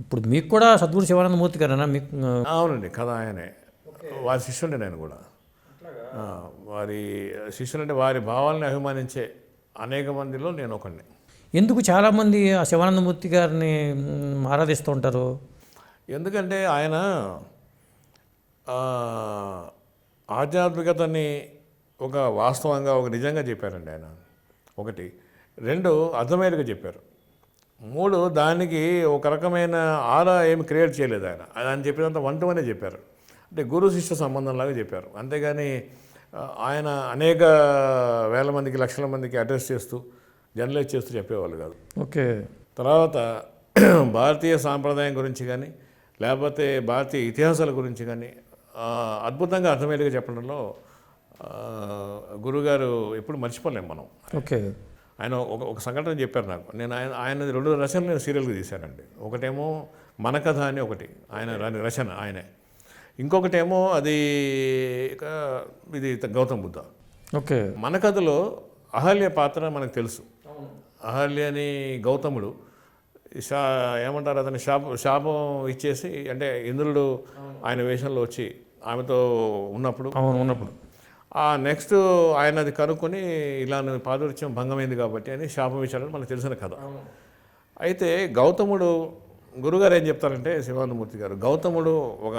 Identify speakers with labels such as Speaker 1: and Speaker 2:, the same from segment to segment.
Speaker 1: ఇప్పుడు మీకు కూడా సద్గురు శివానందమూర్తి గారేనా? మీకు
Speaker 2: అవునండి కథ ఆయనే. వారి శిష్యుడే నేను కూడా. వారి శిష్యులంటే వారి భావాలను అభిమానించే అనేక మందిలో నేను ఒకడిని
Speaker 1: ఎందుకు చాలామంది ఆ శివానందమూర్తి గారిని ఆరాధిస్తూ ఉంటారు?
Speaker 2: ఎందుకంటే ఆయన ఆధ్యాత్మికతని ఒక వాస్తవంగా ఒక నిజంగా చెప్పారండి ఆయన. ఒకటి. రెండు అర్థమయ్యేట్టుగా చెప్పారు. మూడు దానికి ఒక రకమైన ఆరా ఏమి క్రియేట్ చేయలేదు ఆయన. ఆయన చెప్పినంత వనే చెప్పారు. అంటే గురు శిష్య సంబంధంలాగా చెప్పారు. అంతేగాని ఆయన అనేక వేల మందికి లక్షల మందికి అడ్రస్ చేస్తూ జర్నలైజ్ చేస్తూ చెప్పేవాళ్ళు కాదు.
Speaker 1: ఓకే.
Speaker 2: తర్వాత భారతీయ సాంప్రదాయం గురించి కానీ లేకపోతే భారతీయ ఇతిహాసాల గురించి కానీ అద్భుతంగా అర్థమయ్యేట్టుగా చెప్పడంలో గురుగారు ఎప్పుడు మర్చిపోలేం మనం.
Speaker 1: ఓకే.
Speaker 2: ఆయన ఒక ఒక సంఘటన చెప్పారు నాకు. నేను ఆయన ఆయన రెండు రచనలు నేను సీరియల్గా తీశానండి. ఒకటేమో మన కథ అని ఒకటి ఆయన రాని రచన ఆయనే. ఇంకొకటేమో అది ఇది గౌతమ్ బుద్ధ.
Speaker 1: ఓకే.
Speaker 2: మన కథలో అహల్య పాత్ర మనకు తెలుసు. అహల్యని గౌతముడు శా ఏమంటారు అతని శాపం శాపం ఇచ్చేసి అంటే ఇంద్రుడు ఆయన వేషంలో వచ్చి ఆమెతో ఉన్నప్పుడు
Speaker 1: అవును ఉన్నప్పుడు.
Speaker 2: ఆ నెక్స్ట్ ఆయన అది కనుక్కొని ఇలా పాదృత్యం భంగమైంది కాబట్టి అని శాపం ఇచ్చాడని మనకు తెలిసిన కథ. అయితే గౌతముడు గురుగారు ఏం చెప్తారంటే శివానందమూర్తి గారు గౌతముడు ఒక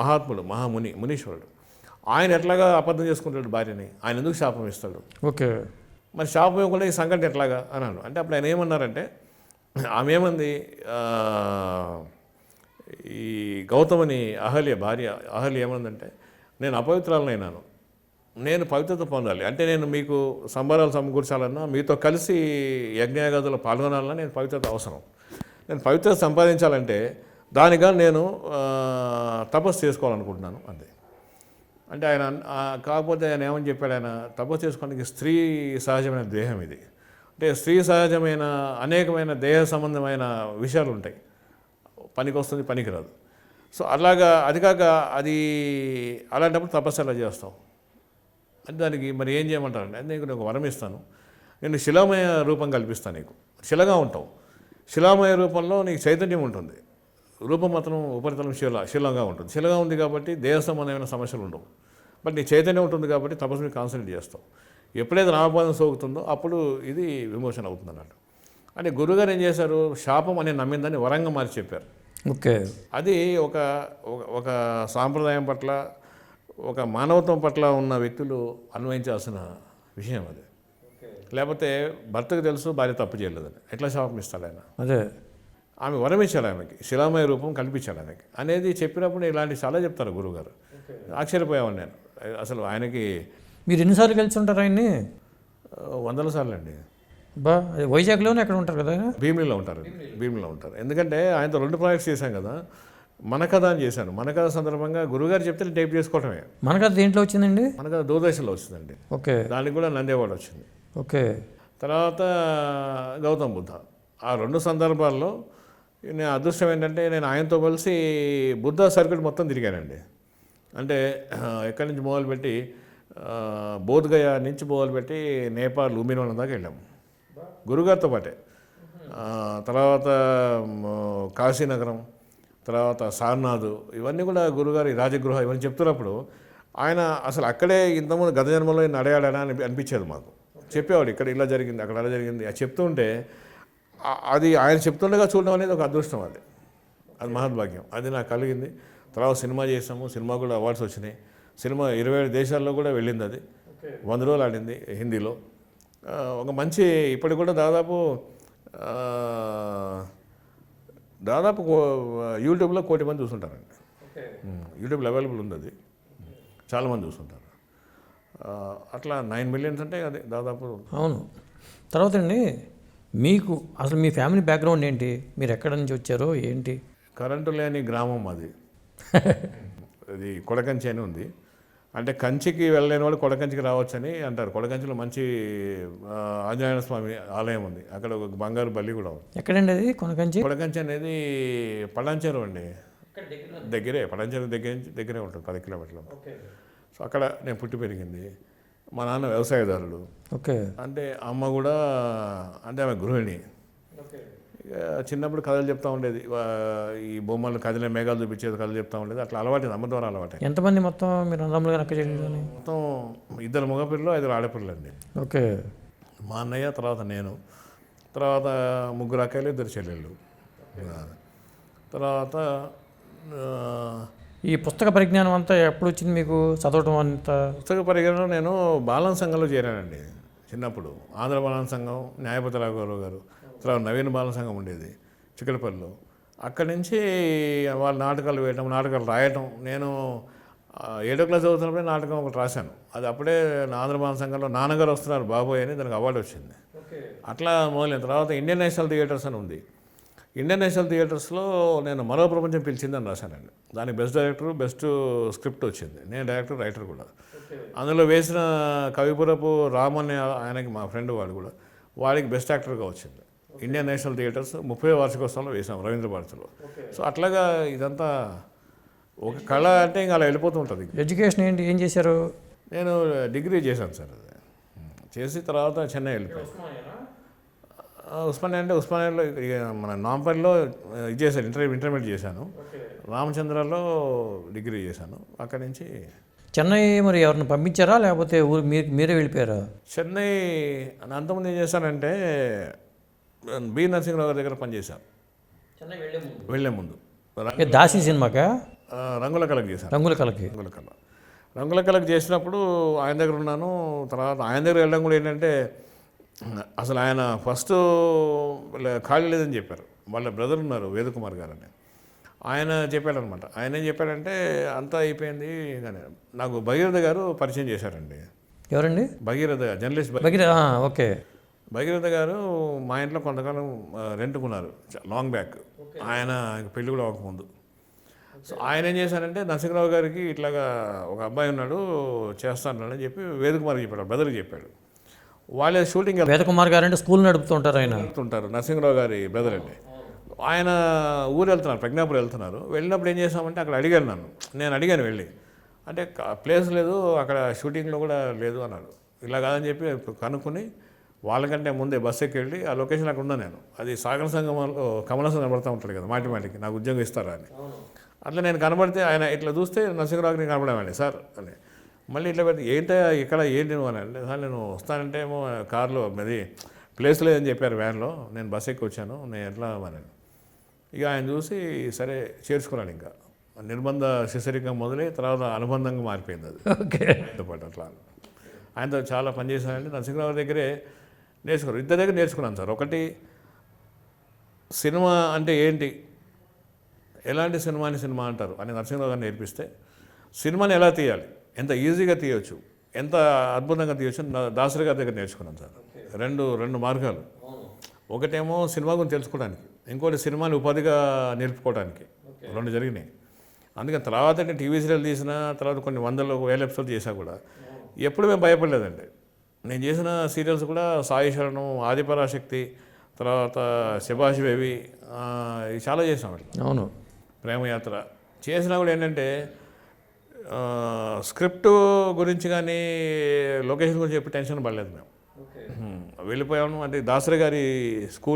Speaker 2: మహాత్ముడు మహాముని మునీశ్వరుడు. ఆయన ఎట్లాగా అబద్ధం చేసుకుంటాడు భార్యని? ఆయన ఎందుకు శాపం ఇస్తాడు?
Speaker 1: ఓకే.
Speaker 2: మరి శాపం ఇవ్వకుండా ఈ సంఘటన ఎట్లాగా? అన్నాను అంటే అప్పుడు ఆయన ఏమన్నారంటే ఆమె ఏమంది ఈ గౌతముని అహల్య భార్య అహల్య ఏమందంటే నేను అపవిత్రాలనైనాను. నేను పవిత్రత పొందాలి. అంటే నేను మీకు సంబరాలు సమకూర్చాలన్నా మీతో కలిసి యజ్ఞయాగాదులో పాల్గొనాలన్నా నేను పవిత్రత అవసరం. నేను పవిత్రత సంపాదించాలంటే దానిగా నేను తపస్సు చేసుకోవాలనుకుంటున్నాను అంతే. అంటే ఆయన కాకపోతే ఆయన ఏమని చెప్పాడు ఆయన తపస్సు చేసుకోవడానికి స్త్రీ సహజమైన దేహం ఇది. అంటే స్త్రీ సహజమైన అనేకమైన దేహ సంబంధమైన విషయాలు ఉంటాయి. పనికి వస్తుంది పనికిరాదు. సో అలాగా అది కాక అది అలాంటప్పుడు తపస్సు ఎలా చేస్తాం అంటే దానికి మరి ఏం నీకు నేను ఒక వరం ఇస్తాను. నేను శిలామయ రూపం కల్పిస్తాను నీకు. శిలగా ఉంటావు. శిలామయ రూపంలో నీకు చైతన్యం ఉంటుంది. రూపం మాత్రం ఉపరితలం శిల శిలంగా ఉంటుంది. శిలగా ఉంది కాబట్టి దేహ సంబంధమైన సమస్యలు ఉండవు. బట్ నీ చైతన్యం ఉంటుంది కాబట్టి తపస్సు మీద కాన్సన్ట్రేట్ చేస్తావు. ఎప్పుడైతే నామపాదం సోకుతుందో అప్పుడు ఇది విమోచన అవుతుంది అన్నట్టు. అంటే గురుగారు ఏం చేశారు? శాపం అనే నమ్మిందని వరంగా మార్చి చెప్పారు.
Speaker 1: ఓకే.
Speaker 2: అది ఒక ఒక- ఒక సాంప్రదాయం పట్ల ఒక మానవత్వం పట్ల ఉన్న వ్యక్తులు అన్వయించాల్సిన విషయం అది. లేకపోతే భర్తకు తెలుసు భార్య తప్పు చేయలేదని. ఎట్లా శాపం ఇస్తాడు ఆయన?
Speaker 1: అదే.
Speaker 2: ఆమె వరం ఇచ్చాడు ఆమెకి శిలామయ రూపం కల్పించాడు ఆమెకి. అనేది చెప్పినప్పుడు ఇలాంటి చాలా చెప్తారు గురువుగారు ఆశ్చర్యపోయాను నేను. అసలు ఆయనకి
Speaker 1: మీరు ఎన్నిసార్లు కలిసి ఉంటారు ఆయన్ని?
Speaker 2: వందల సార్లు అండి
Speaker 1: బా వైజాగ్లోనే ఎక్కడ ఉంటారు కదా
Speaker 2: భీమిలో ఉంటారు. భీమిలో ఉంటారు. ఎందుకంటే ఆయనతో రెండు ప్రాజెక్ట్స్ చేశాం కదా. మన కథ అని చేశాను. మన కథ సందర్భంగా గురుగారు చెప్తే టైప్ చేసుకోవటమే.
Speaker 1: మనకు అది దేంట్లో వచ్చింది
Speaker 2: మన కథ దూరదర్శన్లో వచ్చిందండి.
Speaker 1: ఓకే.
Speaker 2: దానికి కూడా నంది అవార్డు వచ్చింది.
Speaker 1: ఓకే.
Speaker 2: తర్వాత గౌతమ్ బుద్ధ. ఆ రెండు సందర్భాల్లో నేను అదృష్టం ఏంటంటే నేను ఆయనతో కలిసి బుద్ధ సర్క్యూట్ మొత్తం తిరిగానండి. అంటే ఎక్కడి నుంచి మొదలుపెట్టి బోధ్గయ నుంచి మొదలుపెట్టి నేపాల్ లూమినోన్ దాకా వెళ్ళాము గురుగారితో పాటే. తర్వాత కాశీనగరం తర్వాత సార్నాథ్ ఇవన్నీ కూడా గురుగారి రాజగృహ ఇవన్నీ చెప్తున్నప్పుడు ఆయన అసలు అక్కడే ఇంతకుముందు గత జన్మలో ఈయన అడగాడనా అని అనిపించేది మాకు. చెప్పేవాడు ఇక్కడ ఇలా జరిగింది అక్కడ అలా జరిగింది అది చెప్తుంటే అది ఆయన చెప్తుండగా చూడడం అనేది ఒక అదృష్టం అది. అది మహద్భాగ్యం. అది నాకు కలిగింది. తర్వాత సినిమా చేసాము సినిమా కూడా అవార్డ్స్ వచ్చినాయి. సినిమా ఇరవై ఏడు దేశాల్లో కూడా వెళ్ళింది అది. వంద రోజులు ఆడింది హిందీలో. ఒక మంచి ఇప్పటికి కూడా దాదాపు దాదాపు యూట్యూబ్లో కోటి మంది చూస్తుంటారండి. యూట్యూబ్లో అవైలబుల్ ఉంది అది చాలామంది చూస్తుంటారు. అట్లా నైన్ మిలియన్స్ అంటే అది దాదాపు
Speaker 1: అవును. తర్వాత అండి మీకు అసలు మీ ఫ్యామిలీ బ్యాక్గ్రౌండ్ ఏంటి? మీరు ఎక్కడి నుంచి వచ్చారో ఏంటి?
Speaker 2: కరెంటు లేని గ్రామం అది. అది కొడకంచి అని ఉంది. అంటే కంచికి వెళ్ళలేని వాళ్ళు కొడకంచికి రావచ్చని అంటారు. కొడకంచిలో మంచి ఆంజనేయ స్వామి ఆలయం ఉంది. అక్కడ ఒక బంగారు బల్లి కూడా ఉంది.
Speaker 1: ఎక్కడండి అది? కొనకంచి?
Speaker 2: కొడకంచి అనేది పడాంచెరు అండి. దగ్గరే పడాంచెరు దగ్గర నుంచి దగ్గరే ఉంటుంది పది కిలోమీటర్లు సో అక్కడ నేను పుట్టి పెరిగింది. మా నాన్న వ్యవసాయదారుడు.
Speaker 1: ఓకే.
Speaker 2: అంటే అమ్మ కూడా అంటే ఆమె గృహిణి. చిన్నప్పుడు కథలు చెప్తా ఉండేది. ఈ బొమ్మలు కదిలే మేఘాలు చూపించేది కథలు చెప్తా ఉండేది. అట్లా అలవాటు అమ్మ ద్వారా అలవాటు
Speaker 1: ఎంతమంది మొత్తం మీరు అన్నదమ్ములు అక్క చెల్లెలు
Speaker 2: మొత్తం ఇద్దరు మగపిల్లలు ఐదుగురు ఆడపిల్లలు అండి
Speaker 1: ఓకే.
Speaker 2: మా అన్నయ్య తర్వాత నేను. తర్వాత ముగ్గురు అక్కలు ఇద్దరు చెల్లెళ్ళు. తర్వాత
Speaker 1: ఈ పుస్తక పరిజ్ఞానం అంతా ఎప్పుడు వచ్చింది మీకు? చదవటం అంతా?
Speaker 2: పుస్తక పరిగణలో నేను బాలన సంఘంలో చేరానండి. చిన్నప్పుడు ఆంధ్ర బాలన సంఘం న్యాయపతి రాఘవరావు గారు తర్వాత నవీన బాలన సంఘం ఉండేది చిక్కలపల్లిలో అక్కడి నుంచి వాళ్ళ నాటకాలు వేయటం నాటకాలు రాయటం. నేను ఏడో క్లాస్ చదువుతున్నప్పుడే నాటకం ఒకటి రాశాను. అది అప్పుడే ఆంధ్ర బాలన సంఘంలో నాన్నగారు వస్తున్నారు బాబోయ్ అని దానికి అవార్డు వచ్చింది. అట్లా మొదలైన తర్వాత ఇండియన్ నేషనల్ థియేటర్స్ అని ఉంది. ఇండియన్ నేషనల్ థియేటర్స్లో నేను మరో ప్రపంచం పిలిచిందని రాశానండి. దానికి బెస్ట్ డైరెక్టర్ బెస్ట్ స్క్రిప్ట్ వచ్చింది. నేను డైరెక్టర్ రైటర్ కూడా. అందులో వేసిన కవిపురపు రామ్ అనే ఆయనకి మా ఫ్రెండ్ వాడు కూడా వాడికి బెస్ట్ యాక్టర్గా వచ్చింది. ఇండియన్ నేషనల్ థియేటర్స్ ముప్పై వార్షికోత్సవంలో వేసాం రవీంద్ర భారతిలో. సో అట్లాగా ఇదంతా ఒక కళ అంటే ఇంకా అలా వెళ్ళిపోతూ ఉంటుంది.
Speaker 1: ఎడ్యుకేషన్ ఏంటి? ఏం చేశారు?
Speaker 2: నేను డిగ్రీ చేశాను సార్ అది. చేసి తర్వాత చెన్నై వెళ్ళిపోయాను. ఉస్మానియా అంటే ఉస్మానియాలో ఇక మన నాంపల్లిలో ఇది చేశాను ఇంటర్ ఇంటర్మీడియట్ చేశాను. రామచంద్రలో డిగ్రీ చేశాను. అక్కడి నుంచి
Speaker 1: చెన్నై మరి ఎవరిని పంపించారా? లేకపోతే ఊరు మీరు మీరే వెళ్ళిపోయారా?
Speaker 2: చెన్నై అంతకుముందు ఏం చేశానంటే బి నరసింహరావు గారి దగ్గర పనిచేశాను.
Speaker 1: చెన్నై వెళ్ళే ముందు.
Speaker 2: వెళ్ళే ముందు. ర-
Speaker 1: ఏ దాసి సినిమాకా?
Speaker 2: రంగుల కలకి చేశాను.
Speaker 1: రంగుల కలకి
Speaker 2: రంగుల కళ. రంగుల కళకు చేసినప్పుడు ఆయన దగ్గర ఉన్నాను. తర్వాత ఆయన దగ్గర వెళ్ళడం కూడా ఏంటంటే అసలు ఆయన ఫస్ట్ ఖాళీ లేదని చెప్పారు. వాళ్ళ బ్రదర్ ఉన్నారు వేదకుమార్ గారు అని ఆయన చెప్పాడనమాట ఆయన ఏం చెప్పాడంటే అంతా అయిపోయింది కానీ నాకు భగీరథ గారు పరిచయం చేశారండి.
Speaker 1: ఎవరండి?
Speaker 2: భగీరథ గారు, జర్నలిస్ట్ భగీ-
Speaker 1: భగీర ఆ, ఓకే.
Speaker 2: భగీరథ గారు మా ఇంట్లో కొంతకాలం రెంట్కున్నారు లాంగ్ బ్యాక్. ఆయన పెళ్ళి కూడా అవ్వకముందు. సో ఆయన ఏం చేశారంటే నరసింహరావు గారికి ఇట్లాగా ఒక అబ్బాయి ఉన్నాడు చేస్తానని చెప్పి వేదకుమార్ చెప్పాడు బ్రదర్కి చెప్పాడు. వాళ్ళే షూటింగ్
Speaker 1: వేదకుమార్ గారు అంటే స్కూల్ నడుపుతుంటారు ఆయన.
Speaker 2: వెళ్తుంటారు నరసింహరావు గారి బ్రదర్ అండి ఆయన ఊరు వెళ్తున్నారు ప్రజ్ఞాపురం వెళ్తున్నారు. వెళ్ళినప్పుడు ఏం చేసామంటే అక్కడ అడిగాను నన్ను. నేను అడిగాను వెళ్ళి. అంటే ప్లేస్ లేదు అక్కడ షూటింగ్లో కూడా లేదు అన్నాడు. ఇలా కాదని చెప్పి కనుక్కొని వాళ్ళకంటే ముందే బస్ ఎక్కి వెళ్ళి ఆ లొకేషన్ అక్కడ ఉన్నా నేను. అది సాగర సంగమంలో కమలసం కనబడతా ఉంటాడు కదా మాటి మాటికి. నాకు ఉద్యోగం ఇస్తారా అని. అట్లా నేను కనబడితే ఆయన ఇట్లా చూస్తే నరసింహరావుకి నేను కనబడేవాడిని సార్ అని. మళ్ళీ ఇట్లా పెడితే ఏంటో ఇక్కడ ఏంటి నువ్వు అని నేను వస్తానంటే ఏమో కార్లో అది ప్లేస్ లేదని చెప్పారు వ్యాన్లో నేను బస్ ఎక్కి వచ్చాను నేను ఎట్లా అని ఇక ఆయన చూసి సరే చేర్చుకున్నాను ఇంకా. నిర్బంధ శిశరికంగా మొదలై తర్వాత అనుబంధంగా మారిపోయింది అది.
Speaker 1: ఓకే.
Speaker 2: పాటు అట్లా. ఆయనతో చాలా పనిచేశానండి నరసింహరావు దగ్గరే నేర్చుకున్నాను ఇద్దరి దగ్గర నేర్చుకున్నాను సార్. ఒకటి సినిమా అంటే ఏంటి? ఎలాంటి సినిమాని సినిమా అంటారు అని నరసింహరావు గారు నేర్పిస్తే సినిమాని ఎలా తీయాలి? ఎంత ఈజీగా తీయొచ్చు ఎంత అద్భుతంగా తీయొచ్చు దాసరి గారి దగ్గర నేర్చుకున్నాను సార్. రెండు రెండు మార్గాలు. ఒకటేమో సినిమా గురించి తెలుసుకోవడానికి ఇంకోటి సినిమాని ఉపాధిగా నేర్పుకోవడానికి రెండు జరిగినాయి. అందుకని తర్వాత అంటే టీవీ సీరియల్ తీసిన తర్వాత కొన్ని వందలు వేల ఎపిసోడ్ చేశా కూడా. ఎప్పుడు మేము భయపడలేదండి. నేను చేసిన సీరియల్స్ కూడా సాయి శరణం ఆదిపరాశక్తి తర్వాత శభాష్ బేబీ చాలా చేసాం
Speaker 1: అవును.
Speaker 2: ప్రేమయాత్ర. చేసినా కూడా ఏంటంటే స్క్రిప్ట్ గురించి కానీ లొకేషన్ గురించి చెప్పి టెన్షన్ పడలేదు మేము. వెళ్ళిపోయాము. అంటే దాసరి గారి స్కూల్